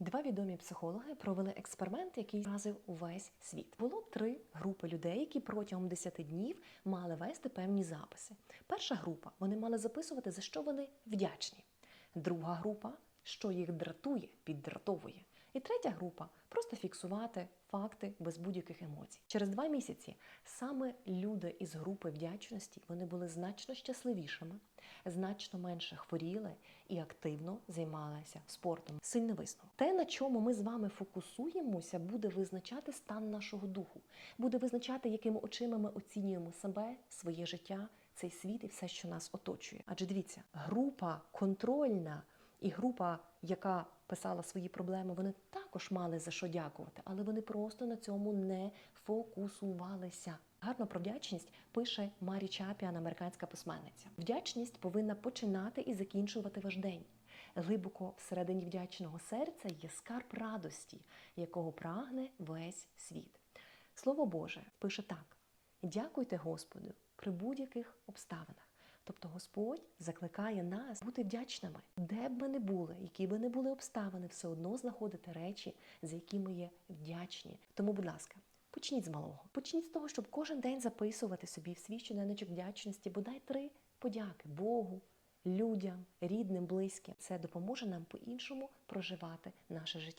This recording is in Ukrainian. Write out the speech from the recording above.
Два відомі психологи провели експеримент, який вразив увесь світ. Було три групи людей, які протягом 10 днів мали вести певні записи. Перша група вони мали записувати, за що вони вдячні. Друга група, що їх дратує, піддратовує. І третя група просто фіксувати факти без будь-яких емоцій. Через два місяці саме люди із групи вдячності вони були значно щасливішими, значно менше хворіли і активно займалися спортом. Сильний висновок. Те, на чому ми з вами фокусуємося, буде визначати стан нашого духу, буде визначати, якими очима ми оцінюємо себе, своє життя, цей світ і все, що нас оточує. Адже дивіться, група контрольна і група, яка писала свої проблеми, вони також мали за що дякувати, але вони просто на цьому не фокусувалися. Гарно про вдячність пише Марі Чапіан, американська письменниця. Вдячність повинна починати і закінчувати ваш день. Глибоко всередині вдячного серця є скарб радості, якого прагне весь світ. Слово Боже пише так: дякуйте Господу при будь-яких обставинах. Тобто Господь закликає нас бути вдячними, де б ми не були, які би не були обставини, все одно знаходити речі, за які ми є вдячні. Тому, будь ласка, почніть з малого. Почніть з того, щоб кожен день записувати собі в свій щоденничок вдячності, бодай три подяки Богу, людям, рідним, близьким. Це допоможе нам по-іншому проживати наше життя.